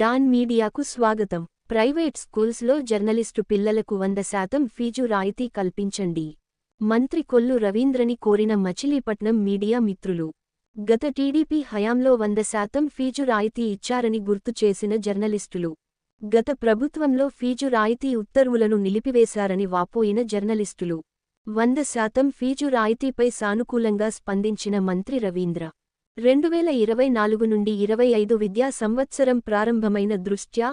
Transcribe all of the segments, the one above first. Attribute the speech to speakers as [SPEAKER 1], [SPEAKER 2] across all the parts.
[SPEAKER 1] Don మీడియాకు స్వాగతం. Private స్కూల్స్లో జర్నలిస్టు పిల్లలకు వంద శాతం ఫీజు రాయితీ కల్పించండి. మంత్రి కొల్లు రవీంద్రని కోరిన మచిలీపట్నం మీడియా మిత్రులు. గత టీడీపీ హయాంలో వంద శాతం ఫీజు రాయితీ ఇచ్చారని గుర్తు చేసిన జర్నలిస్టులు. గత ప్రభుత్వంలో ఫీజు రాయితీ ఉత్తర్వులను నిలిపివేశారని వాపోయిన జర్నలిస్టులు. వంద శాతం ఫీజు రాయితీపై సానుకూలంగా స్పందించిన మంత్రి రవీంద్ర రెండువేల ఇరవై నాలుగు నుండి ఇరవై ఐదు విద్యా సంవత్సరం ప్రారంభమైన దృష్ట్యా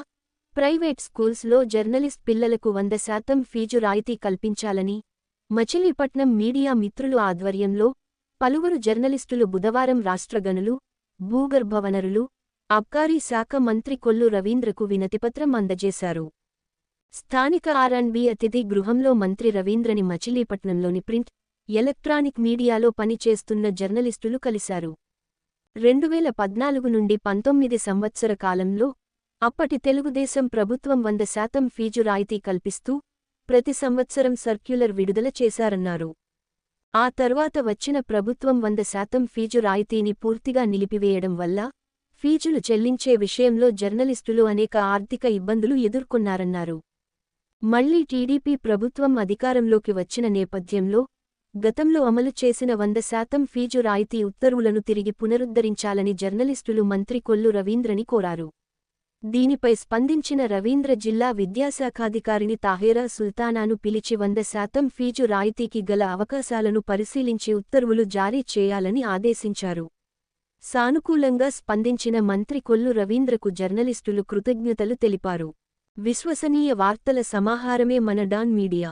[SPEAKER 1] ప్రైవేట్ స్కూల్స్లో జర్నలిస్ట్ పిల్లలకు వంద శాతం ఫీజు రాయితీ కల్పించాలని మచిలీపట్నం మీడియా మిత్రులు ఆధ్వర్యంలో పలువురు జర్నలిస్టులు బుధవారం రాష్ట్రగనులు భూగర్భ వనరులు అబ్కారీ శాఖ మంత్రి కొల్లు రవీంద్రకు వినతిపత్రం అందజేశారు. స్థానిక ఆర్అండ్బి అతిథి గృహంలో మంత్రి రవీంద్రని మచిలీపట్నంలోని ప్రింట్ ఎలక్ట్రానిక్ మీడియాలో పనిచేస్తున్న జర్నలిస్టులు కలిశారు. రెండువేల పద్నాలుగు నుండి పంతొమ్మిది సంవత్సర కాలంలో అప్పటి తెలుగుదేశం ప్రభుత్వం వంద శాతం ఫీజు రాయితీ కల్పిస్తూ ప్రతి సంవత్సరం సర్క్యులర్ విడుదల చేశారన్నారు. ఆ తర్వాత వచ్చిన ప్రభుత్వం వంద శాతం ఫీజు రాయితీని పూర్తిగా నిలిపివేయడం వల్ల ఫీజులు చెల్లించే విషయంలో జర్నలిస్టులు అనేక ఆర్థిక ఇబ్బందులు ఎదుర్కొన్నారన్నారు. మళ్ళీ టీడీపీ ప్రభుత్వం అధికారంలోకి వచ్చిన నేపథ్యంలో గతంలో అమలు చేసిన వంద శాతం ఫీజు రాయితీ ఉత్తర్వులను తిరిగి పునరుద్ధరించాలని జర్నలిస్టులు మంత్రి కొల్లు రవీంద్రని కోరారు. దీనిపై స్పందించిన రవీంద్ర జిల్లా విద్యాశాఖాధికారిని తాహేరా సుల్తానాను పిలిచి వంద శాతం ఫీజు రాయితీకి గల అవకాశాలను పరిశీలించి ఉత్తర్వులు జారీ చేయాలని ఆదేశించారు. సానుకూలంగా స్పందించిన మంత్రి కొల్లు రవీంద్రకు జర్నలిస్టులు కృతజ్ఞతలు తెలిపారు. విశ్వసనీయ వార్తల సమాహారమే మన డాన్ మీడియా.